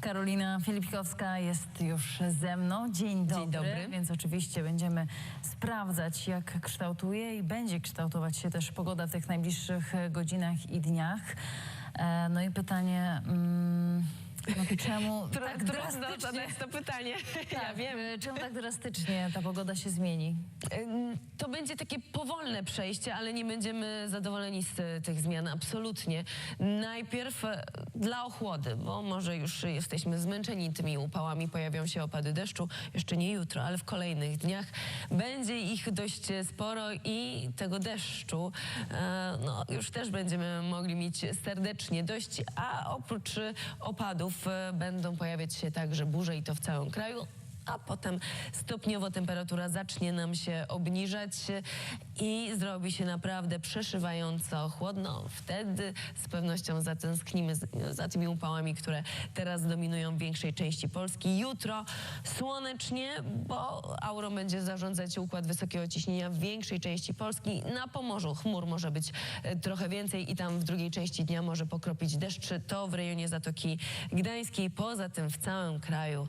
Karolina Filipkowska jest już ze mną. Dzień dobry. dobry. Więc oczywiście będziemy sprawdzać, jak kształtuje i będzie kształtować się też pogoda w tych najbliższych godzinach i dniach. E, No i pytanie, mm, no, czemu tak drastycznie... to pytanie. ja Tak, wiem. e, Czemu tak drastycznie ta pogoda się zmieni? Ym, To będzie takie powolne przejście, ale nie będziemy zadowoleni z e, tych zmian, absolutnie. Najpierw e, dla ochłody, bo może już jesteśmy zmęczeni tymi upałami, pojawią się opady deszczu, jeszcze nie jutro, ale w kolejnych dniach. Będzie ich dość e, sporo i tego deszczu e, no, już też będziemy mogli mieć serdecznie dość, a oprócz e, opadów e, będą pojawiać się także burze i to w całym kraju a potem stopniowo temperatura zacznie nam się obniżać i zrobi się naprawdę przeszywająco chłodno. Wtedy z pewnością zatęsknimy za tymi upałami, które teraz dominują w większej części Polski. Jutro słonecznie, bo aurą będzie zarządzać układ wysokiego ciśnienia w większej części Polski. Na Pomorzu chmur może być e, trochę więcej i tam w drugiej części dnia może pokropić deszcz. To w rejonie Zatoki Gdańskiej. Poza tym w całym kraju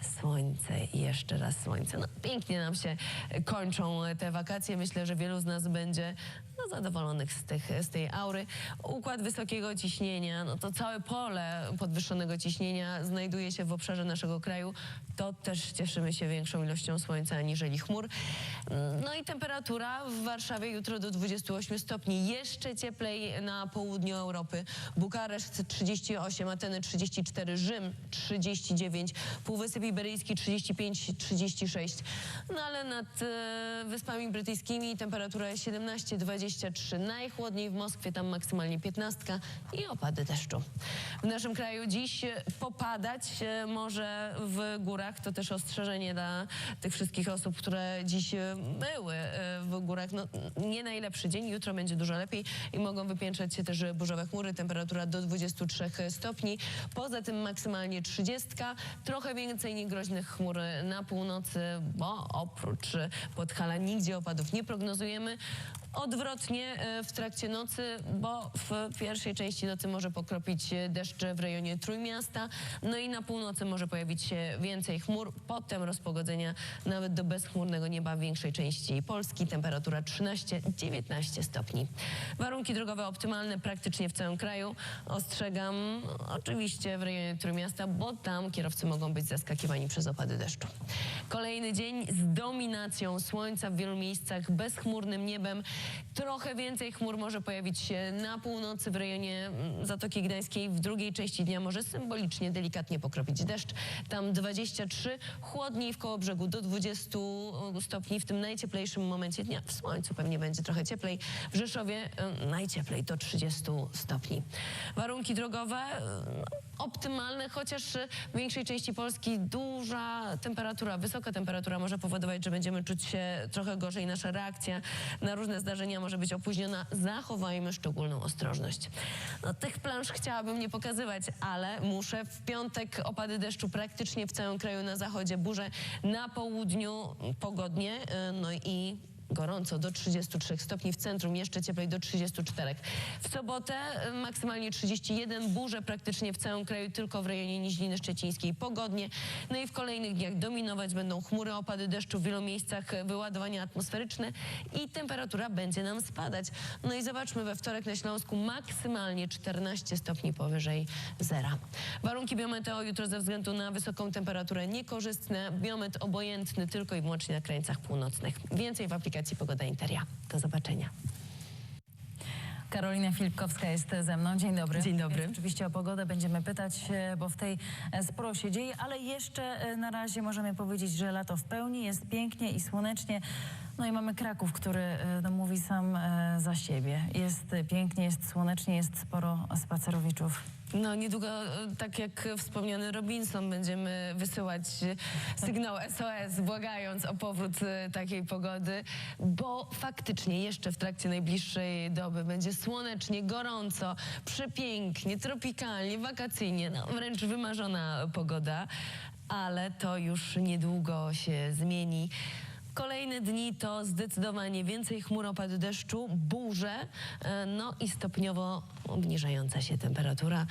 Słońce i jeszcze raz słońce. No, pięknie nam się kończą te wakacje. Myślę, że wielu z nas będzie no, zadowolonych z, tych, z tej aury. Układ wysokiego ciśnienia, no to całe pole podwyższonego ciśnienia znajduje się w obszarze naszego kraju. To też cieszymy się większą ilością słońca aniżeli chmur. No i temperatura w Warszawie jutro do 28 stopni. Jeszcze cieplej na południu Europy. Bukareszt 38, Ateny 34, Rzym 39, Półwysep Iberyjski 35, 36. No ale nad e, Wyspami Brytyjskimi temperatura 17, 20 23, najchłodniej w Moskwie, tam maksymalnie 15 i opady deszczu. W naszym kraju dziś popadać e, może w górach, to też ostrzeżenie dla tych wszystkich osób, które dziś były e, w górach. No, nie najlepszy dzień, jutro będzie dużo lepiej i mogą wypięczać się też burzowe chmury, temperatura do 23 stopni, poza tym maksymalnie 30, trochę więcej niegroźnych chmur na północy, bo oprócz Podhala nigdzie opadów nie prognozujemy. Odwrotnie e, w trakcie nocy, bo w pierwszej części nocy może pokropić deszcz w rejonie Trójmiasta, no i na północy może pojawić się więcej chmur, potem rozpogodzenia nawet do bezchmurnego nieba w większej części Polski, temperatura 13-19 stopni. Warunki drogowe optymalne praktycznie w całym kraju. Ostrzegam oczywiście w rejonie Trójmiasta, bo tam kierowcy mogą być zaskakiwani przez opady deszczu. Kolejny dzień z dominacją słońca w wielu miejscach, bezchmurnym niebem. Trochę więcej chmur może pojawić się na północy w rejonie mm, Zatoki Gdańskiej. W drugiej części dnia może symbolicznie, delikatnie pokropić deszcz. Tam 23, chłodniej w koło brzegu do 20 stopni w tym najcieplejszym momencie dnia. W słońcu pewnie będzie trochę cieplej. W Rzeszowie y, najcieplej do 30 stopni. Warunki drogowe optymalne, chociaż y, w większej części Polski duża temperatura, wysoka temperatura może powodować, że będziemy czuć się trochę gorzej. Nasza reakcja na różne zdarzenia może być opóźniona. Zachowajmy szczególną ostrożność. No, tych plansz chciałabym nie pokazywać, ale muszę. W piątek opady deszczu praktycznie w całym kraju na zachodzie, burze na południu pogodnie, y, no i gorąco do 33 stopni, w centrum jeszcze cieplej do 34. W sobotę y, maksymalnie 31, burze praktycznie w całym kraju, tylko w rejonie Niźliny Szczecińskiej pogodnie. No i w kolejnych dniach dominować będą chmury, opady deszczu w wielu miejscach, y, wyładowania atmosferyczne i temperatura będzie nam spadać. No i zobaczmy, we wtorek na Śląsku maksymalnie 14 stopni powyżej zera. Warunki biometeo jutro ze względu na wysoką temperaturę niekorzystne, biomet obojętny tylko i wyłącznie na krańcach północnych. Więcej w aplikacji Pogoda Interia. Do zobaczenia. Karolina Filipkowska jest ze mną. Dzień dobry. Dzień dobry. Więc oczywiście o pogodę będziemy pytać, e, bo w tej e, sporo się dzieje, ale jeszcze e, na razie możemy powiedzieć, że lato w pełni, jest pięknie i słonecznie. No i mamy Kraków, który e, no, mówi sam e, za siebie. Jest pięknie, jest słonecznie, jest sporo spacerowiczów. No niedługo, e, tak jak wspomniany Robinson, będziemy wysyłać sygnał SOS, błagając o powrót takiej pogody, bo faktycznie jeszcze w trakcie najbliższej doby będzie słonecznie, gorąco, przepięknie, tropikalnie, wakacyjnie, no wręcz wymarzona pogoda, ale to już niedługo się zmieni. Kolejne dni to zdecydowanie więcej chmur, opad deszczu, burze, e, no i stopniowo obniżająca się temperatura.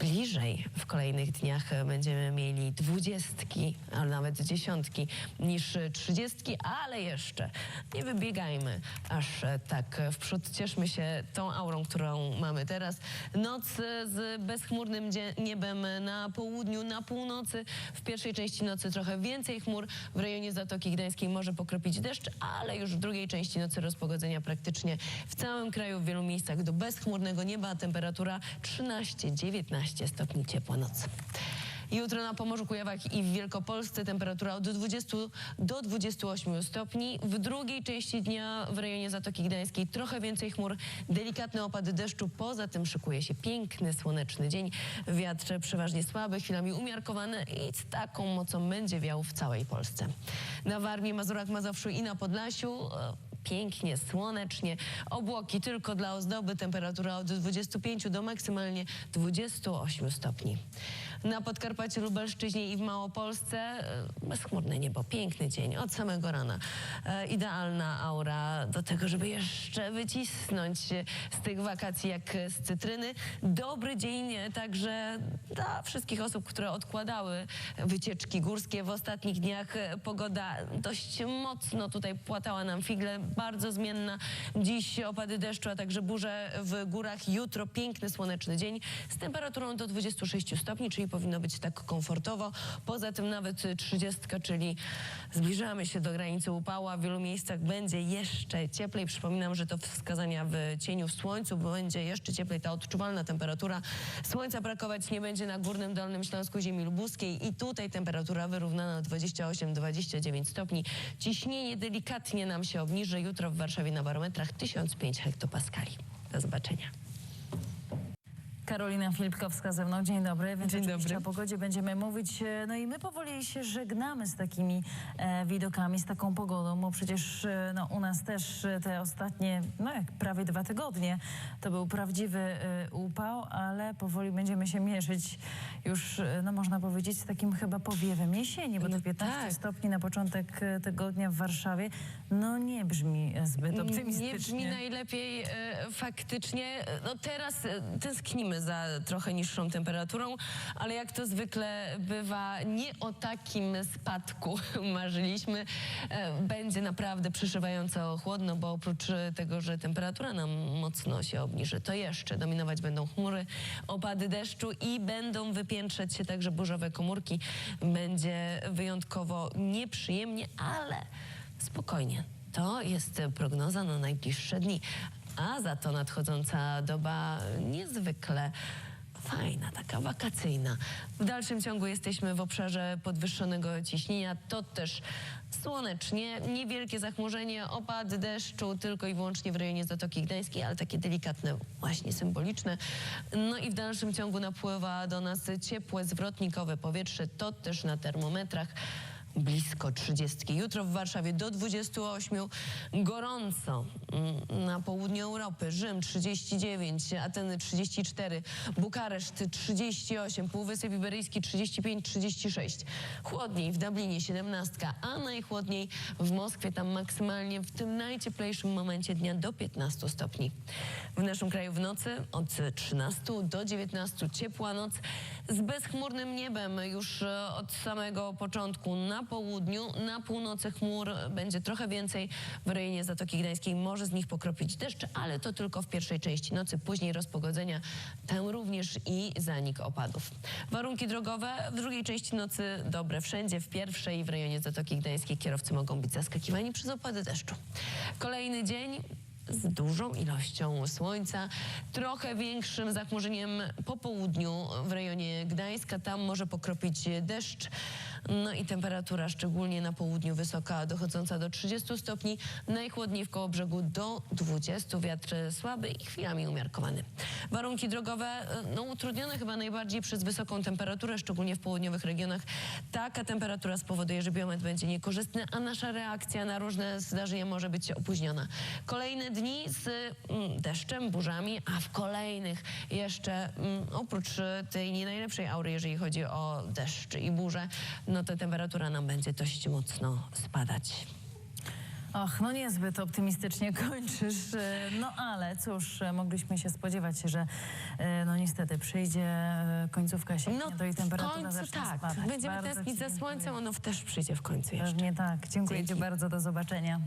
Bliżej w kolejnych dniach będziemy mieli dwudziestki, a nawet dziesiątki niż trzydziestki, ale jeszcze nie wybiegajmy aż tak w przód. Cieszmy się tą aurą, którą mamy teraz. Noc z bezchmurnym niebem na południu, na północy. W pierwszej części nocy trochę więcej chmur. W rejonie Zatoki Gdańskiej może pokropić deszcz, ale już w drugiej części nocy rozpogodzenia praktycznie w całym kraju, w wielu miejscach do bezchmurnego nieba. Temperatura 13-19 stopni ciepła noc. Jutro na Pomorzu, Kujawach i w Wielkopolsce temperatura od 20 do 28 stopni. W drugiej części dnia w rejonie Zatoki Gdańskiej trochę więcej chmur, delikatne opady deszczu. Poza tym szykuje się piękny, słoneczny dzień. Wiatr przeważnie słaby, chwilami umiarkowany i z taką mocą będzie wiał w całej Polsce. Na Warmii, Mazurach, Mazowszu i na Podlasiu e, pięknie, słonecznie. Obłoki tylko dla ozdoby. Temperatura od 25 do maksymalnie 28 stopni. Na Podkarpaciu, Lubelszczyźnie i w Małopolsce e, bezchmurne niebo, piękny dzień od samego rana. E, idealna aura do tego, żeby jeszcze wycisnąć z tych wakacji jak z cytryny. Dobry dzień także dla wszystkich osób, które odkładały wycieczki górskie w ostatnich dniach. E, Pogoda dość mocno tutaj płatała nam figle, bardzo zmienna. Dziś opady deszczu, a także burze w górach. Jutro piękny, słoneczny dzień z temperaturą do 26 stopni, czyli powinno być tak komfortowo. Poza tym nawet 30, czyli zbliżamy się do granicy upału, a w wielu miejscach będzie jeszcze cieplej. Przypominam, że to wskazania w cieniu, w słońcu, bo będzie jeszcze cieplej. Ta odczuwalna temperatura słońca brakować nie będzie na Górnym Dolnym Śląsku, ziemi lubuskiej i tutaj temperatura wyrównana 28-29 stopni. Ciśnienie delikatnie nam się obniży. Jutro w Warszawie na barometrach 1005 hektopaskali. Do zobaczenia. Karolina Filipkowska ze mną. Dzień dobry. Więc Dzień dobry. o pogodzie będziemy mówić. E, No i my powoli się żegnamy z takimi e, widokami, z taką pogodą, bo przecież e, no, u nas też e, te ostatnie, no jak prawie dwa tygodnie, to był prawdziwy e, upał, ale powoli będziemy się mierzyć już, e, no można powiedzieć, z takim chyba powiewem jesieni, bo No te 15 tak. stopni na początek tygodnia w Warszawie, no nie brzmi zbyt optymistycznie. Nie brzmi najlepiej faktycznie. No teraz tęsknimy za trochę niższą temperaturą, ale jak to zwykle bywa, nie o takim spadku marzyliśmy. E, będzie naprawdę przyszywająco chłodno, bo oprócz tego, że temperatura nam mocno się obniży, to jeszcze dominować będą chmury, opady deszczu i będą wypiętrzać się także burzowe komórki. Będzie wyjątkowo nieprzyjemnie, ale spokojnie. To jest prognoza na najbliższe dni, a za to nadchodząca doba niezwykle fajna, taka wakacyjna. W dalszym ciągu jesteśmy w obszarze podwyższonego ciśnienia. To też słonecznie, niewielkie zachmurzenie, opad deszczu tylko i wyłącznie w rejonie Zatoki Gdańskiej, ale takie delikatne, właśnie symboliczne. No i w dalszym ciągu napływa do nas ciepłe, zwrotnikowe powietrze. To też na termometrach blisko 30. Jutro w Warszawie do 28. Gorąco mm, na południu Europy. Rzym 39, Ateny 34, Bukareszt 38, Półwysep Iberyjski 35-36. Chłodniej w Dublinie 17, a najchłodniej w Moskwie, tam maksymalnie w tym najcieplejszym momencie dnia do 15 stopni. W naszym kraju w nocy od 13 do 19 ciepła noc z bezchmurnym niebem już e, od samego początku na południu, na północy chmur będzie trochę więcej. W rejonie Zatoki Gdańskiej może z nich pokropić deszcz, ale to tylko w pierwszej części nocy. Później rozpogodzenia, tam również i zanik opadów. Warunki drogowe w drugiej części nocy dobre wszędzie. W pierwszej w rejonie Zatoki Gdańskiej kierowcy mogą być zaskakiwani przez opady deszczu. Kolejny dzień z dużą ilością słońca, trochę większym zachmurzeniem po południu w rejonie Gdańska. Tam może pokropić deszcz. No i temperatura szczególnie na południu wysoka, dochodząca do 30 stopni. Najchłodniej w koło brzegu do 20. Wiatr słaby i chwilami umiarkowany. Warunki drogowe no, utrudnione chyba najbardziej przez wysoką temperaturę, szczególnie w południowych regionach. Taka temperatura spowoduje, że biometr będzie niekorzystny, a nasza reakcja na różne zdarzenia może być opóźniona. Kolejne dni z mm, deszczem, burzami, a w kolejnych jeszcze mm, oprócz tej nie najlepszej aury, jeżeli chodzi o deszcz i burze, no to temperatura nam będzie dość mocno spadać. Och, no niezbyt optymistycznie kończysz. No ale cóż, mogliśmy się spodziewać, że e, no niestety przyjdzie e, końcówka sierpnia, No to i w temperatura końcu zacznie tak. spadać. Będziemy Bardzo tęsknić za słońcem, ono też przyjdzie w końcu jeszcze. Pewnie tak. Dziękuję Dzięki. Ci bardzo. Do zobaczenia.